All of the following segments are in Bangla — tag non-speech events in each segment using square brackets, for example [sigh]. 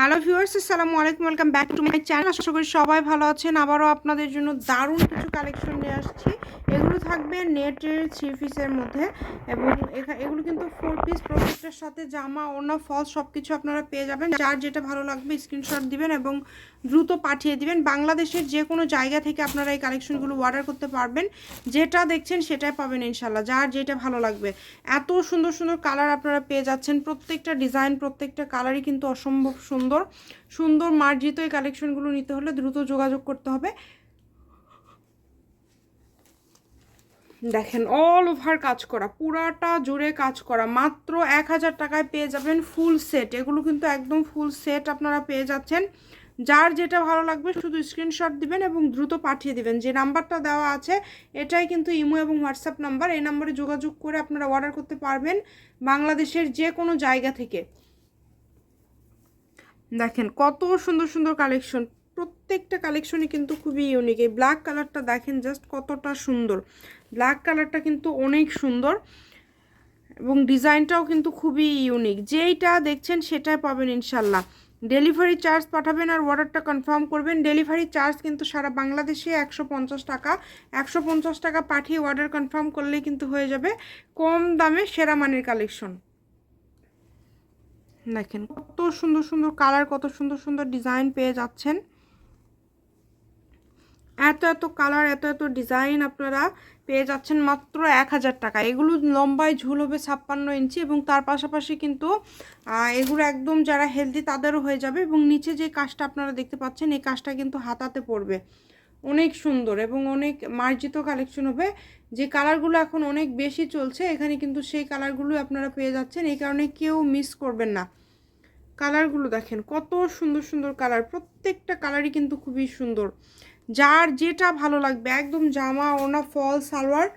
হ্যালো ভিউয়ার্স, আসসালামু আলাইকুম, welcome back to my channel. আশা করি সবাই ভালো আছেন। আবারও আপনাদের জন্য দারুণ কিছু কালেকশন নিয়ে আসছি। এগুলো থাকবে নেটের থ্রি পিসের মধ্যে এবং এগুলো কিন্তু ফোর পিস প্রত্যেকটার সাথে জামা, ওড়না ফলস সব কিছু আপনারা পেয়ে যাবেন। যার যেটা ভালো লাগবে স্ক্রিনশট দিবেন এবং দ্রুত পাঠিয়ে দিবেন। বাংলাদেশের যে কোনো জায়গা থেকে আপনারা এই কালেকশনগুলো অর্ডার করতে পারবেন। যেটা দেখছেন সেটাই পাবেন ইনশাল্লাহ যার যেটা ভালো লাগবে। এত সুন্দর সুন্দর কালার আপনারা পেয়ে যাচ্ছেন। প্রত্যেকটা ডিজাইন প্রত্যেকটা কালারই কিন্তু অসম্ভব সুন্দর। সুন্দর। সুন্দর মার্জিত এই কালেকশনগুলো নিতে হলে দ্রুত যোগাযোগ করতে হবে। দেখেন অল ওভার কাজ করা, পুরাটা জুড়ে কাজ করা, মাত্র এক হাজার টাকায় পেয়ে যাবেন ফুল সেট এগুলো কিন্তু একদম ফুল সেট আপনারা পেয়ে যাচ্ছেন। যার যেটা ভালো লাগবে শুধু স্ক্রিনশট দিবেন এবং দ্রুত পাঠিয়ে দিবেন। যে নাম্বারটা দেওয়া আছে, এটাই কিন্তু ইমো এবং হোয়াটসঅ্যাপ নাম্বার এই নাম্বারে যোগাযোগ করে আপনারা অর্ডার করতে পারবেন বাংলাদেশের যে কোনো জায়গা থেকে। দেখেন কত সুন্দর সুন্দর কালেকশন প্রত্যেকটা কালেকশনই কিন্তু খুবই ইউনিক এই ব্ল্যাক কালারটা দেখেন জাস্ট কতটা সুন্দর। ব্ল্যাক কালারটা কিন্তু অনেক সুন্দর এবং ডিজাইনটাও কিন্তু খুবই ইউনিক যেইটা দেখছেন সেটাই পাবেন ইনশাল্লাহ। ডেলিভারি চার্জ পাঠাবেন আর অর্ডারটা কনফার্ম করবেন। ডেলিভারি চার্জ কিন্তু সারা বাংলাদেশে একশো পঞ্চাশ টাকা। একশো পঞ্চাশ টাকা পাঠিয়ে অর্ডার কনফার্ম করলেই কিন্তু হয়ে যাবে কম দামে সেরা মানের কালেকশন দেখেন কত সুন্দর সুন্দর কালার, কত সুন্দর সুন্দর ডিজাইন পেয়ে যাচ্ছেন। এত এত কালার, এত এত ডিজাইন আপনারা পেয়ে যাচ্ছেন মাত্র এক হাজার টাকা। এগুলো লম্বায় ঝুল হবে ছাপ্পান্ন ইঞ্চি এবং তার পাশাপাশি কিন্তু এগুলো একদম যারা হেলদি তাদেরও হয়ে যাবে এবং নিচে যে কাজটা আপনারা দেখতে পাচ্ছেন, এই কাজটা কিন্তু হাতাতে পড়বে। অনেক সুন্দর এবং অনেক মার্জিত কালেকশন হবে। যে কালারগুলো এখন অনেক বেশি চলছে, এখানে কিন্তু সেই কালারগুলো আপনারা পেয়ে যাচ্ছেন। এই কারণে কেউ মিস করবেন না। কালারগুলো দেখেন, কত সুন্দর সুন্দর কালার। প্রত্যেকটা কালারই কিন্তু খুবই সুন্দর। যার যেটা ভালো লাগবে, একদম জামা ওনা ফল, salwar,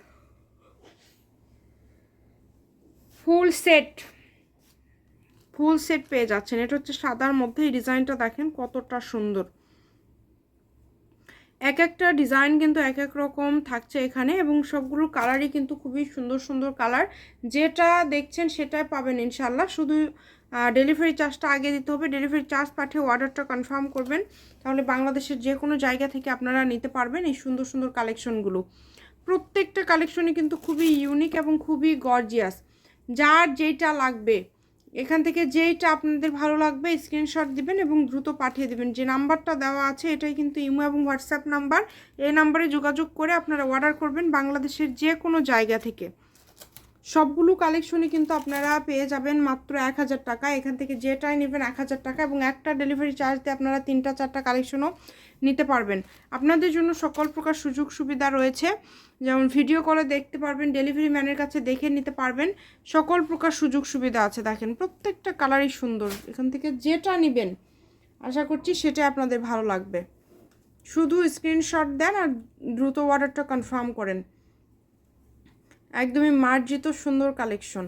full set. Full set পেয়ে যাচ্ছেন। এটা হচ্ছে সাদার মধ্যে, এই ডিজাইনটা দেখেন কতটা সুন্দর। এক একটা ডিজাইন কিন্তু এক এক রকম থাকছে এখানে এবং সবগুলো কালারই কিন্তু খুবই সুন্দর সুন্দর কালার যেটা দেখছেন সেটাই পাবেন ইনশাল্লাহ শুধু ডেলিভারি চার্জটা আগে দিতে হবে। ডেলিভারি চার্জ পাঠিয়ে অর্ডারটা কনফার্ম করবেন। তাহলে বাংলাদেশের যে কোনো জায়গা থেকে আপনারা নিতে পারবেন এই সুন্দর সুন্দর কালেকশনগুলো প্রত্যেকটা কালেকশনই কিন্তু খুবই ইউনিক এবং খুবই গর্জিয়াস যার যেইটা লাগবে এখান থেকে যেইটা আপনাদের ভালো লাগবে স্ক্রিনশট দিবেন এবং দ্রুত পাঠিয়ে দেবেন। যে নাম্বারটা দেওয়া আছে, এটাই কিন্তু ইমো এবং হোয়াটসঅ্যাপ নাম্বার। এই নাম্বারে যোগাযোগ করে আপনারা অর্ডার করবেন বাংলাদেশের যে কোনো জায়গা থেকে। সবগুলো কালেকশনই কিন্তু আপনারা পেয়ে যাবেন মাত্র এক হাজার টাকা। এখান থেকে যেটাই নেবেন এক হাজার টাকা এবং একটা ডেলিভারি চার্জ দিয়ে আপনারা তিনটা চারটা কালেকশনও নিতে পারবেন। আপনাদের জন্য সকল প্রকার সুযোগ সুবিধা রয়েছে। যেমন ভিডিও কলে দেখতে পারবেন ডেলিভারি ম্যানের কাছে দেখে নিতে পারবেন। সকল প্রকার সুযোগ সুবিধা আছে দেখেন, প্রত্যেকটা কালারই সুন্দর। এখান থেকে যেটা নেবেন, আশা করছি সেটা আপনাদের ভালো লাগবে। শুধু স্ক্রিনশট দেন আর দ্রুত অর্ডারটা কনফার্ম করেন। একদমই মার্জিত সুন্দর কালেকশন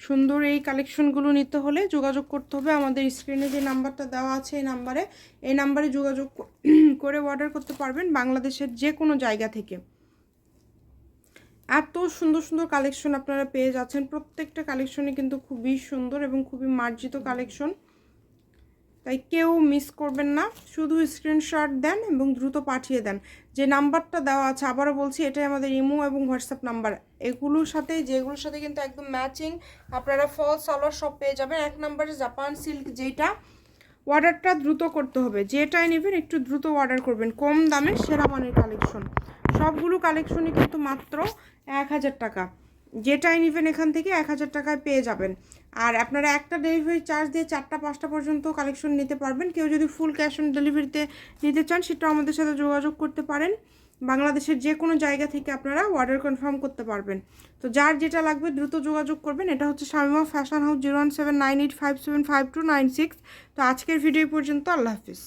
সুন্দর এই কালেকশনগুলো নিতে হলে যোগাযোগ করতে হবে। আমাদের স্ক্রিনে যে নাম্বারটা দেওয়া আছে এই নাম্বারে এই নাম্বারে যোগাযোগ [clears throat] করে অর্ডার করতে পারবেন বাংলাদেশের যে কোনো জায়গা থেকে। এত সুন্দর সুন্দর কালেকশন আপনারা পেয়ে যাচ্ছেন। প্রত্যেকটা কালেকশনই কিন্তু খুবই সুন্দর এবং খুবই মার্জিত কালেকশন তাই কেউ মিস করবেন না। শুধু স্ক্রিনশট দেন এবং দ্রুত পাঠিয়ে দেন। যে নাম্বারটা দেওয়া আছে, আবারও বলছি, এটাই আমাদের ইমো এবং হোয়াটসঅ্যাপ নাম্বার এগুলোর সাথে, যেগুলোর সাথে কিন্তু একদম ম্যাচিং আপনারা ফল সালোয়ার সব পেয়ে যাবেন। এক নম্বরে জাপান সিল্ক যেটা অর্ডারটা দ্রুত করতে হবে। যেটাই নেবেন, একটু দ্রুত অর্ডার করবেন। কম দামে সেরা মানের কালেকশন সবগুলো কালেকশনই কিন্তু মাত্র এক হাজার টাকা। যেটাই নেবেন এখান থেকে এক হাজার টাকায় পেয়ে যাবেন। আর আপনারা একটা ডেলিভারি চার্জ দিয়ে চারটা, পাঁচটা পর্যন্ত কালেকশন নিতে পারবেন। কেউ যদি ফুল ক্যাশ অন ডেলিভারিতে নিতে চান সেটা আমাদের সাথে যোগাযোগ করতে পারেন। বাংলাদেশের যে কোনো জায়গা থেকে আপনারা অর্ডার কনফার্ম করতে পারবেন। তো যার যেটা লাগবে দ্রুত যোগাযোগ করবেন। এটা হচ্ছে Shamima fashion house zero one seven nine eight five seven five two nine six তো আজকের ভিডিও পর্যন্ত। আল্লাহ হাফিজ।